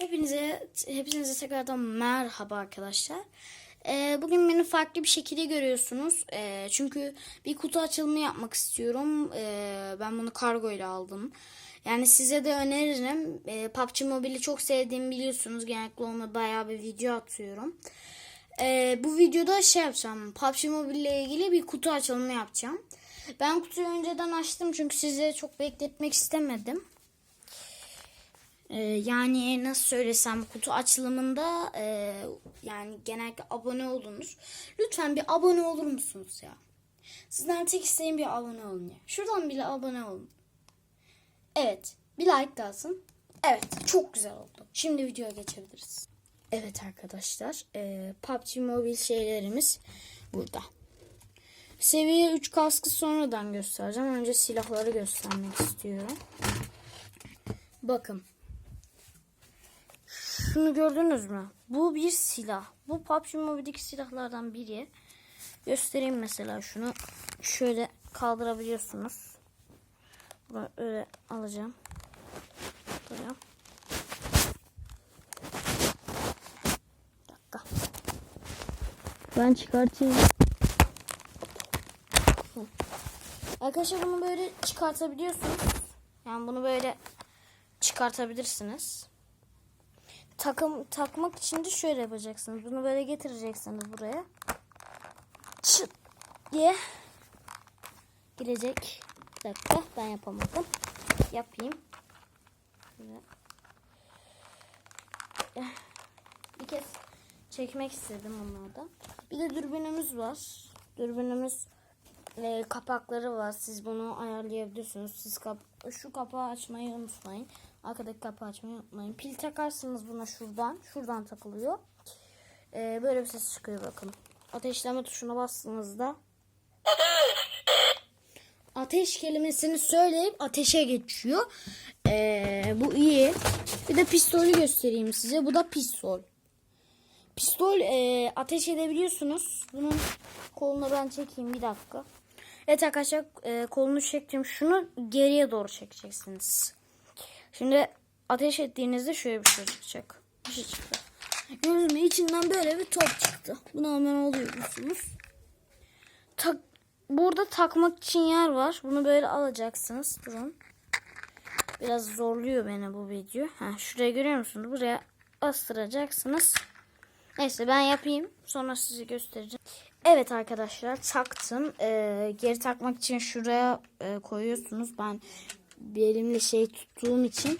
Hepinize hepinize tekrardan merhaba arkadaşlar. Ee, bugün beni farklı bir şekilde görüyorsunuz. Ee, çünkü bir kutu açılımı yapmak istiyorum. Ee, ben bunu kargo ile aldım. Yani size de öneririm. Ee, PUBG Mobile'i çok sevdiğimi biliyorsunuz. Genellikle ona bayağı bir video atıyorum. Ee, bu videoda şey yapacağım. PUBG Mobile ile ilgili bir kutu açılımı yapacağım. Ben kutuyu önceden açtım çünkü size çok bekletmek istemedim. Ee, yani nasıl söylesem kutu açılımında e, yani genellikle abone olunuz. Lütfen bir abone olur musunuz ya? Sizden tek isteğim bir abone olun ya. Şuradan bile abone olun. Evet. Bir like de alsın. Evet. Çok güzel oldu. Şimdi videoya geçebiliriz. Evet arkadaşlar. E, PUBG Mobile şeylerimiz burada. Seviye 3 kaskı sonradan göstereceğim. Önce silahları göstermek istiyorum. Bakın. Şunu gördünüz mü? Bu bir silah. Bu PUBG Mobile'deki silahlardan biri. Göstereyim mesela şunu. Şöyle kaldırabiliyorsunuz. Bunu öyle alacağım. Buraya. Dakika. Ben çıkartayım. Arkadaşlar bunu böyle çıkartabiliyorsunuz. Yani bunu böyle çıkartabilirsiniz. Takım takmak için de şöyle yapacaksınız. Bunu böyle getireceksiniz buraya. Çıt diye girecek. Bir dakika ben yapamadım. Yapayım. Bir kez çekmek istedim onlardan. Bir de dürbünümüz var. Dürbünümüz e, kapakları var. Siz bunu ayarlayabilirsiniz. Siz kap şu kapağı açmayı unutmayın. Arkadaki kapağı açmayı unutmayın. Pil takarsınız buna şuradan. Şuradan takılıyor. E, böyle bir ses çıkıyor bakın. Ateşleme tuşuna bastığınızda ateş kelimesini söyleyip ateşe geçiyor. E, bu iyi. Bir de pistolü göstereyim size. Bu da pistol. Pistol e, ateş edebiliyorsunuz. Bunun kolunu ben çekeyim bir dakika. Evet arkadaşlar e, kolunu çektim. Şunu geriye doğru çekeceksiniz. Şimdi ateş ettiğinizde şöyle bir şey çıkacak. Bir şey çıktı. Gördünüz mü? İçinden böyle bir top çıktı. Bunu hemen alıyorsunuz. Tak, burada takmak için yer var. Bunu böyle alacaksınız. Durun. Biraz zorluyor beni bu video. Ha, şuraya görüyor musunuz? Buraya bastıracaksınız. Neyse ben yapayım. Sonra size göstereceğim. Evet arkadaşlar taktım. Ee, geri takmak için şuraya e, koyuyorsunuz. Ben bir elimle şey tuttuğum için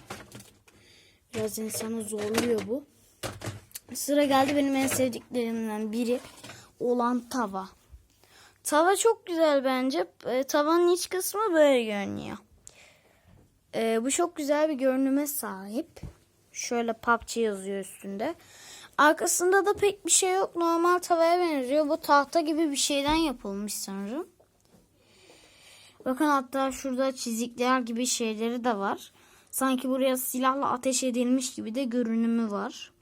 biraz insanı zorluyor bu. Sıra geldi benim en sevdiklerimden biri olan tava. Tava çok güzel bence. E, tavanın iç kısmı böyle görünüyor. E, bu çok güzel bir görünüme sahip. Şöyle PUBG yazıyor üstünde. Arkasında da pek bir şey yok. Normal tavaya benziyor. Bu tahta gibi bir şeyden yapılmış sanırım. Bakın hatta şurada çizikler gibi şeyleri de var. Sanki buraya silahla ateş edilmiş gibi de görünümü var.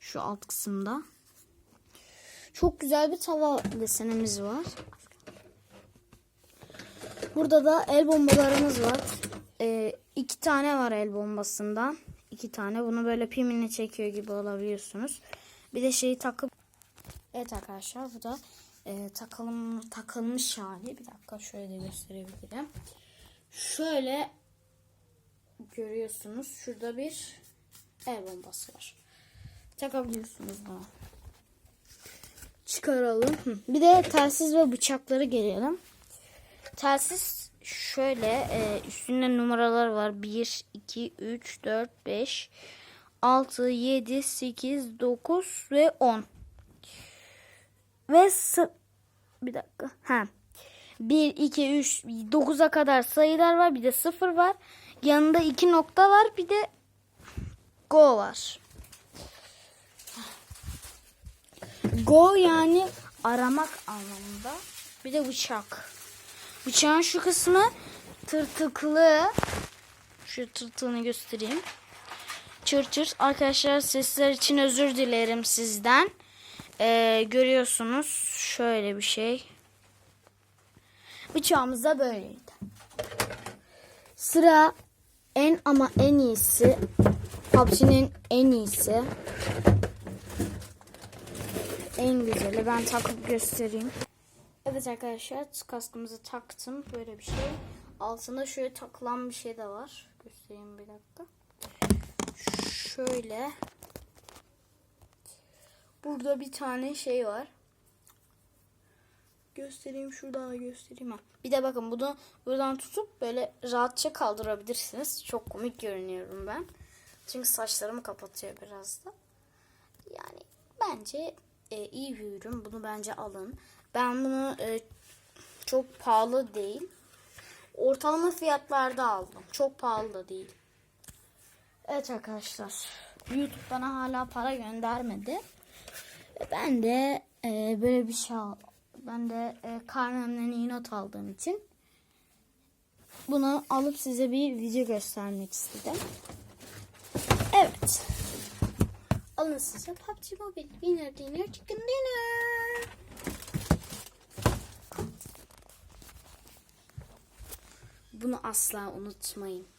Şu alt kısımda. Çok güzel bir tava desenimiz var. Burada da el bombalarımız var. Ee, iki tane var el bombasından. İki tane. Bunu böyle pimini çekiyor gibi alabiliyorsunuz. Bir de şeyi takıp Evet arkadaşlar bu da e, takalım takılmış hali. Bir dakika şöyle de gösterebilirim. Şöyle görüyorsunuz. Şurada bir el bombası var. Takabiliyorsunuz bunu. Çıkaralım. Bir de telsiz ve bıçakları gelelim. Telsiz şöyle e, üstünde numaralar var. 1, 2, 3, 4, 5, 6, 7, 8, 9 ve 10. Ve bir dakika. Ha. 1, 2, 3, 9'a kadar sayılar var. Bir de 0 var. Yanında 2 nokta var. Bir de go var. Go yani aramak anlamında. Bir de bıçak. Bıçağın şu kısmı tırtıklı. Şu tırtığını göstereyim. Çır çır. Arkadaşlar sesler için özür dilerim sizden. Ee, görüyorsunuz şöyle bir şey. Bıçağımız da böyleydi. Sıra en ama en iyisi PUBG'nin en iyisi. En güzeli. Ben takıp göstereyim. Evet arkadaşlar kaskımızı taktım. Böyle bir şey. Altında şöyle takılan bir şey de var. Göstereyim bir dakika. Şöyle. Burada bir tane şey var. Göstereyim şuradan da göstereyim. Ha. Bir de bakın bunu buradan tutup böyle rahatça kaldırabilirsiniz. Çok komik görünüyorum ben. Çünkü saçlarımı kapatıyor biraz da. Yani bence e, iyi bir ürün. Bunu bence alın. Ben bunu e, çok pahalı değil. Ortalama fiyatlarda aldım. Çok pahalı da değil. Evet arkadaşlar. YouTube bana hala para göndermedi. Ben de e, böyle bir şey al. Ben de e, karnemden iyi not aldığım için bunu alıp size bir video göstermek istedim. Evet. Alın size PUBG Mobile Winner Dinner Chicken Dinner. Bunu asla unutmayın.